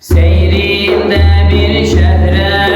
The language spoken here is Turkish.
Seyrinde bir şehre